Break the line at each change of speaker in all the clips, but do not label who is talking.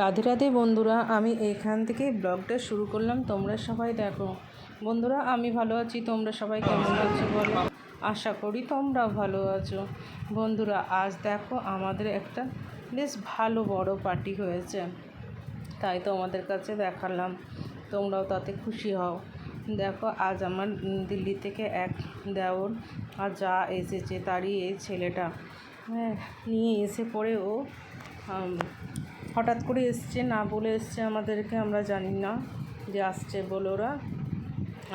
রাধে রাধে বন্ধুরা, আমি এখান থেকে ব্লগটা শুরু করলাম। তোমরা সবাই দেখো। বন্ধুরা, আমি ভালো আছি। তোমরা সবাই কেমন আছো বলো? আশা করি তোমরাও ভালো আছো। বন্ধুরা, আজ দেখো আমাদের একটা বেশ ভালো বড় পার্টি হয়েছে। তাই তোমাদের কাছে দেখালাম। তোমরাও তাতে খুশি হও। দেখো, আজ আমার দিল্লি থেকে এক দেওর আর যা এসেছে, তারই এই ছেলেটা হ্যাঁ নিয়ে এসে পড়ে ও হঠাৎ করে এসছে না বলে এসছে আমাদেরকে আমরা জানি না যে আসছে বলে ওরা।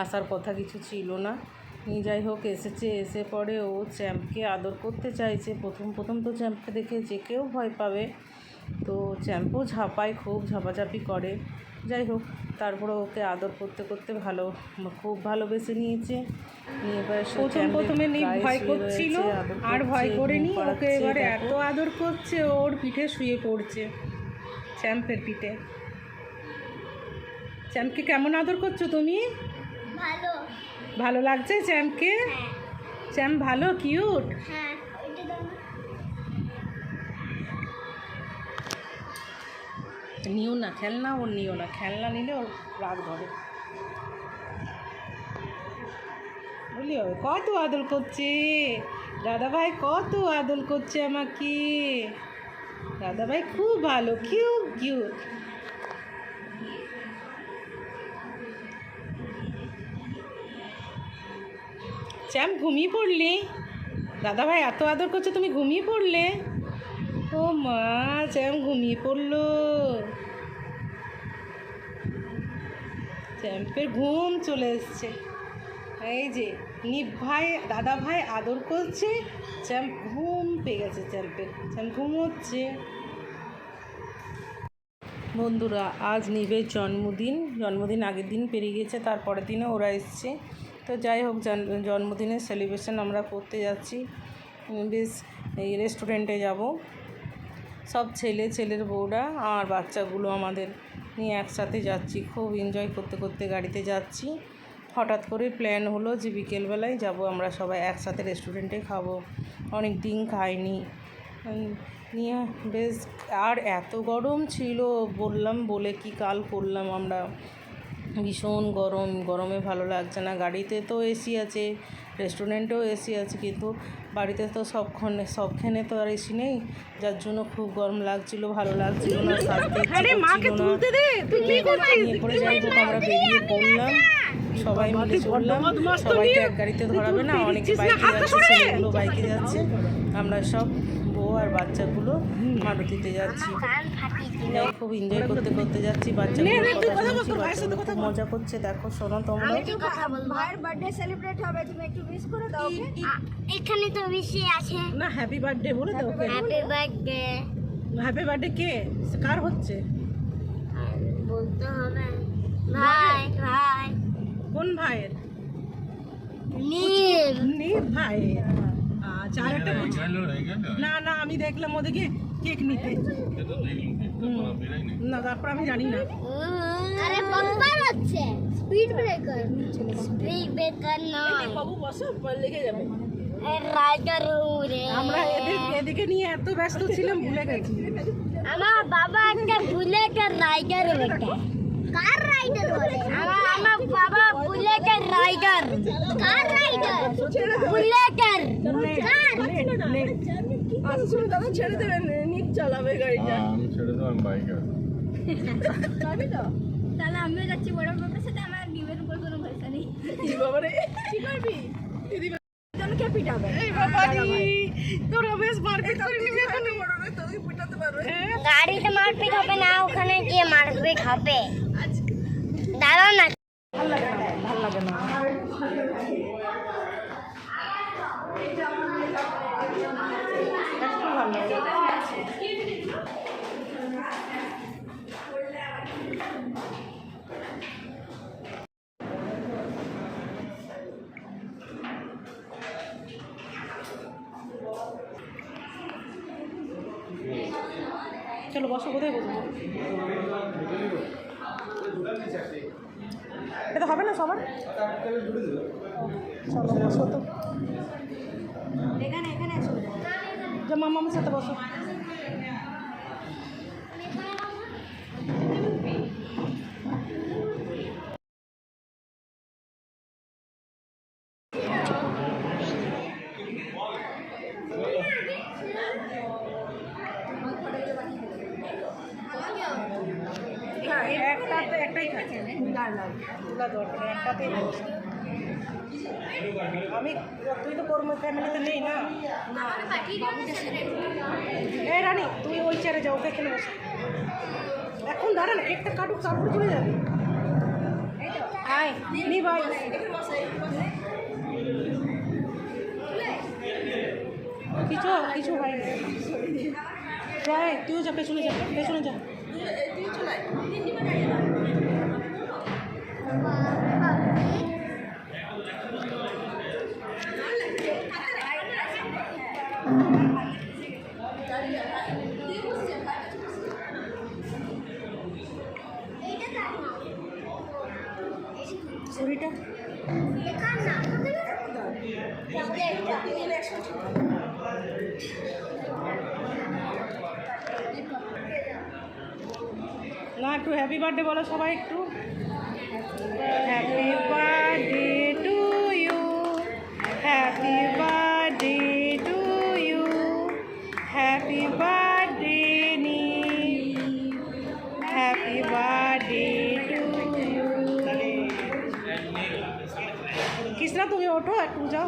আসার কথা কিছু ছিল না। নিয়ে যাই হোক এসেছে এসে পরে ও চ্যাম্পকে আদর করতে চাইছে। প্রথম প্রথম তো চ্যাম্পকে দেখে যে কেউ ভয় পাবে। তো চ্যাম্পও ঝাঁপায় খুব ঝাপাঝাপি করে। যাই হোক তারপরে ওকে আদর করতে করতে ভালো খুব ভালোবেসে নিয়েছে। নিয়ে এবার
প্রথম প্রথমে ভয় করছিল আর ভয় করেনি ওকে এবারে এত আদর করছে ওর পিঠে শুয়ে পড়ছে। চ্যাম্পের পিঠে। চ্যাম্পকে কেমন আদর করছ তুমি?
ভালো।
ভালো লাগছে চ্যাম্পকে? চ্যাম্প ভালো কিউট?
হ্যাঁ।
নিও না খেলনা ওর নিও না। খেলনা নিলে ওর রাগ ধরে।
বলি কত আদর করছে? দাদা ভাই কত আদর করছে আমাকে? দাদা ভাই খুব ভালো কিউট কিউট চ্যাম্প ঘুমিয়ে পড়লি? দাদা ভাই এত আদর করছে, তুমি ঘুমিয়ে পড়লে? ও মা চ্যাম্প ঘুমিয়ে পড়ল। চ্যাম্পের ঘুম চলে এসছে। এই যে নিপ ভাই দাদা ভাই আদর করছে চ্যাম্প ঘুম পেয়ে গেছে চ্যাম্পের চ্যাম্প ঘুমোচ্ছে।
বন্ধুরা, আজ নিবের জন্মদিন। জন্মদিন আগের দিন পেরিয়ে গেছে, তারপরের দিনে ওরা এসছে। তো যাই হোক, জন- জন্মদিনের সেলিব্রেশন আমরা করতে যাচ্ছি। বেশ, এই রেস্টুরেন্টে যাব। সব ছেলে, ছেলের বউরা আর বাচ্চাগুলো আমাদের নিয়ে একসাথে যাচ্ছি। খুব এনজয় করতে করতে গাড়িতে যাচ্ছি। হঠাৎ করে প্ল্যান হলো যে বিকেলবেলায় যাব আমরা সবাই একসাথে রেস্টুরেন্টে খাব। অনেক দিন খাইনি। নিয়ে বেশ আর এত গরম ছিল বললাম বলে কি কাল করলাম আমরা। ভীষণ গরম গরমে ভালো লাগছে না। গাড়িতে তো এসি আছে রেস্টুরেন্টেও এসি আছে কিন্তু বাড়িতে তো সবক্ষণে সবখানে তো আর এসি নেই। যার জন্য খুব গরম লাগছিল ভালো লাগছিল না সারতে ইচ্ছে করছিল না। নিয়ে যাই হোক আমরা বেরিয়ে পড়লাম। সবাই মিলে চললাম। সবাই তো এক গাড়িতে ধরাবে না অনেকে বাইকে যাচ্ছে ছেলেগুলো বাইকে যাচ্ছে। আমরা সব বউ আর বাচ্চাগুলো মারুতিতে যাচ্ছি। যাই খুব এনজয় করতে করতে যাচ্ছি বাচ্চাগুলো মজা করছে দেখো শোনো তোমরা।
ভাইয়ের বার্থডে সেলিব্রেট হবে তুমি একটু উইশ করে দাও
এখানে তো বেশি আছে।
না হ্যাপি বার্থডে বলে তো ওকে
হ্যাপি বার্থডে
হ্যাপি বার্থডে কে? কার হচ্ছে?
বলতে হবে
আচ্ছা আর একটা না না আমি দেখলাম ওদিকে কেক নিতে। না তারপর আমি জানি না।
আরে বাম্পার হচ্ছে। স্পিড ব্রেকার স্পিড ব্রেকার নয়
বাবু বসো লেগে যাবে। আমরা এদিকে নিয়ে এত ব্যস্ত ছিলাম ভুলে গেছি।
আমার বাবা একটা বুলেটের রাইডার বেটা কার রাইডার বলে। আমার আমার বাবা বুলেটের রাইডার কার রাইডার বুলেটের। কার
দাদা ছেড়ে দেবেন নিক চালাবে গাড়িটা।
হ্যাঁ, আমি ছেড়ে দেবো আমি বাইকে
যাবি তো।
তাহলে আমিও যাচ্ছি বড় বাবার সাথে আমার ডিমের উপর কোনো ভরসা নেই।
বাবারে? কি করবি? দিদি জন পিটাবে? এই বাবা।
তোরা বেশ মারপিট করে নিবি এখন
বড় রে তোকে পিটাতে পারবে
গাড়িতে মারপিট হবে না ওখানে গিয়ে মারপিট হবে। দাঁড়াও না
ভালো লাগে চলো বসো কোথায় বসবো? এটা হবে না সবার? চলো বসো তো।
এখানে এখানে এসো
মামা মামার সাথে বসো। আমি, তুই তো কর্ম ফ্যামিলিতে নেই না? এ রানী, তুই ওই চেয়ারে যাও ওকে এখানে বসে। এখন দাঁড়া না, কেকটা কাটুক, তারপর চলে যাবে। আয়, নি ভাই। কিছু কিছু হয়নি। জয় তুইও যা, পেছনে যা পেছনে যা। একটু হ্যাপি বার্থডে বলো সবাই একটু happy birthday to you happy birthday to you happy birthday নি happy birthday to you Krishna তুমি ওঠো একটু যাও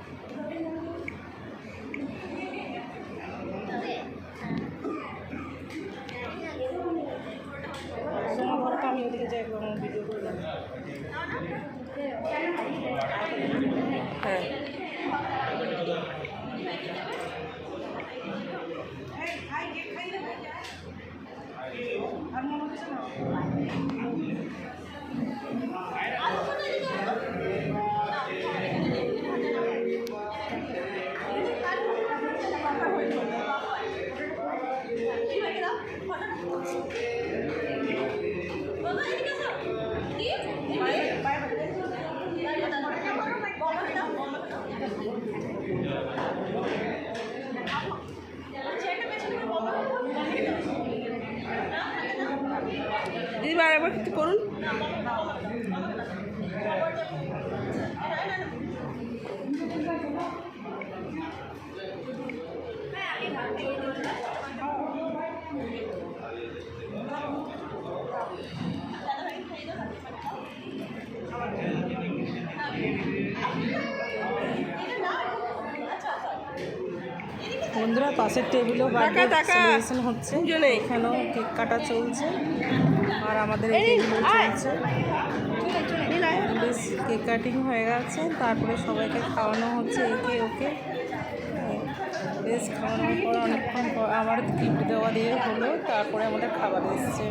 দিদি আরেকবার কিছু করুন। বন্ধুরা পাশের টেবিলেও সেলিব্রেশন হচ্ছে। এখানেও কেক কাটা চলছে। আর আমাদের এই টেবিলেও চলছে। বেশ কেক কাটিং হয়ে গেছে। তারপরে সবাইকে খাওয়ানো হচ্ছে একে ওকে বেশ খাওয়ানোর পর অনেকক্ষণ পর আবার গিফট দেওয়া দিয়ে হলো। তারপরে আমাদের খাবার এসছে।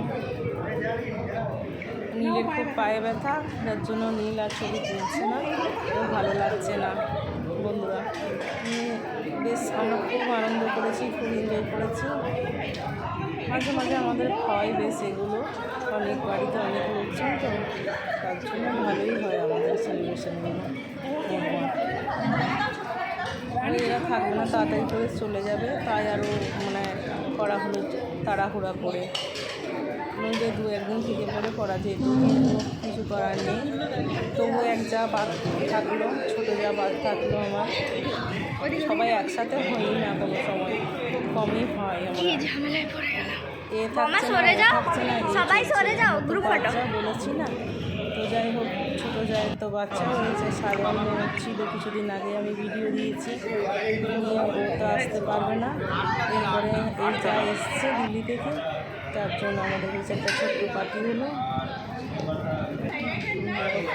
নীলের খুব পায়ে ব্যথা। যার জন্য নীল আর ছবি তুলছে না। ভালো লাগছে না বন্ধুরা। বেশ আমরা খুব আনন্দ করেছি, খুব এনজয় করেছি। মাঝে মাঝে আমাদের হয় বেশ এগুলো। অনেক বাড়িতে অনেক লোকজন, তো তার জন্য ভালোই হয় আমাদের সেলিব্রেশনগুলো আর এরা থাকবে না, তাড়াতাড়ি করে চলে যাবে। তাই আরও মানে করা হলো তাড়াহুড়া করে। নইলে দু একদিন থেকে পরে করা যেত কিন্তু কিছু করার নেই। তবু এক যা বাদ থাকল ছোটো যা বাদ থাকল আমার সবাই একসাথে হয়ই না কোনো সময় কমই হয়
পড়ে
এ থাকছে না,
সবাই সরে যাও।
বাচ্চা বলেছি না তো যাই হোক ছোটো যায় তো বাচ্চা হয়েছে সাধারণ ছিল কিছুদিন আগে আমি ভিডিও দিয়েছি। নিয়ে ও তো আসতে পারবে না। এরপরে এই যা এসছে দিল্লি থেকে তার জন্য আমাদের নিচে একটা ছোট্ট পাটি হলো।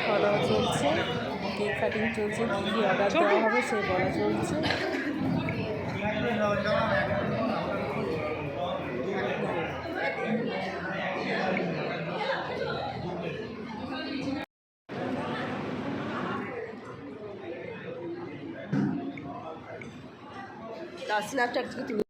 খাওয়া চলছে কেক কাটিং চলছে কী কী অর্ডার দেওয়া হবে সে বলা চলছে। তাসিনা একটা তুমি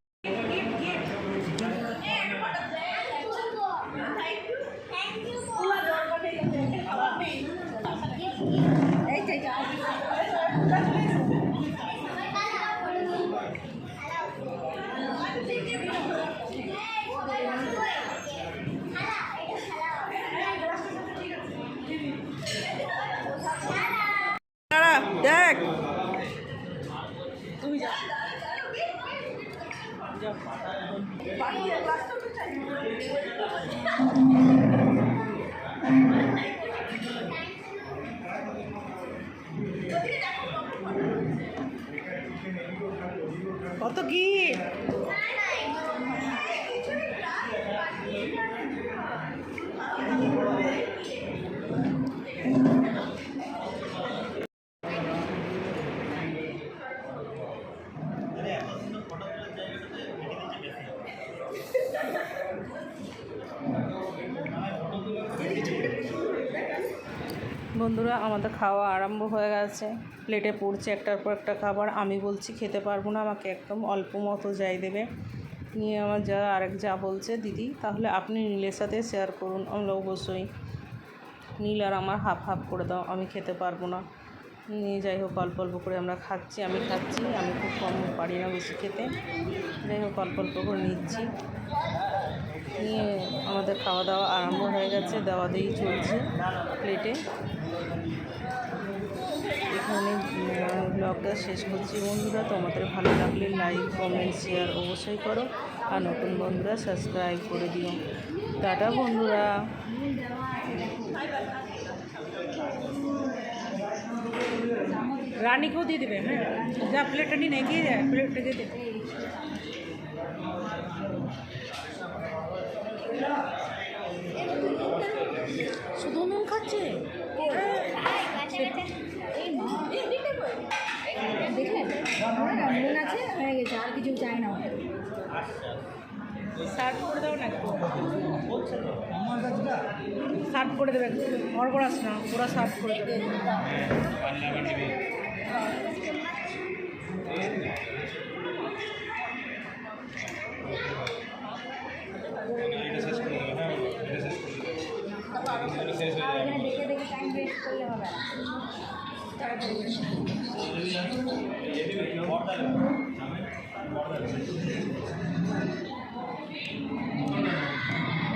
বন্ধুরা, আমাদের খাওয়া আরম্ভ হয়ে গেছে। প্লেটে পড়ছে, একটার পর একটা খাবার। আমি বলছি, খেতে পারব না, আমাকে একদম অল্প মতো যাই দেবে। নিয়ে আমার যা, আরেক যা বলছে, দিদি, তাহলে আপনি নীলের সাথে শেয়ার করুন। আমরা অবশ্যই নীল আর আমার হাফ হাফ করে দাও, আমি খেতে পারব না। নিয়ে যাই হোক, অল্প অল্প করে আমরা খাচ্ছি। আমি খাচ্ছি, আমি খুব কম পারি না বেশি খেতে। যাই হোক, অল্প অল্প করে নিচ্ছি। নিয়ে আমাদের খাওয়া দাওয়া আরম্ভ হয়ে গেছে, দেওয়া দিয়েই চলছে প্লেটে এখানে ব্লগটা শেষ করছি। বন্ধুরা তোমাদের ভালো লাগলে লাইক কমেন্ট শেয়ার অবশ্যই করো। আর নতুন বন্ধুরা সাবস্ক্রাইব করে দিও। টাটা বন্ধুরা।
রানীকেও দিয়ে দেবে হ্যাঁ? যা প্লেটটা নিয়ে এগিয়ে যায় প্লেটটা দিয়ে দেবে
শুধু নুন খাচ্ছে?
দেখলেন নুন আছে হয়ে গেছে আর কিছু চাই না
সার্ভ করে দাও না একটু। সার্ভ করে দেবে। গড়বড়াস না পুরো সার্ভ করে দেবে।
দেখে দেখে টাইম ওয়েস্ট করলে হবে। Thank you.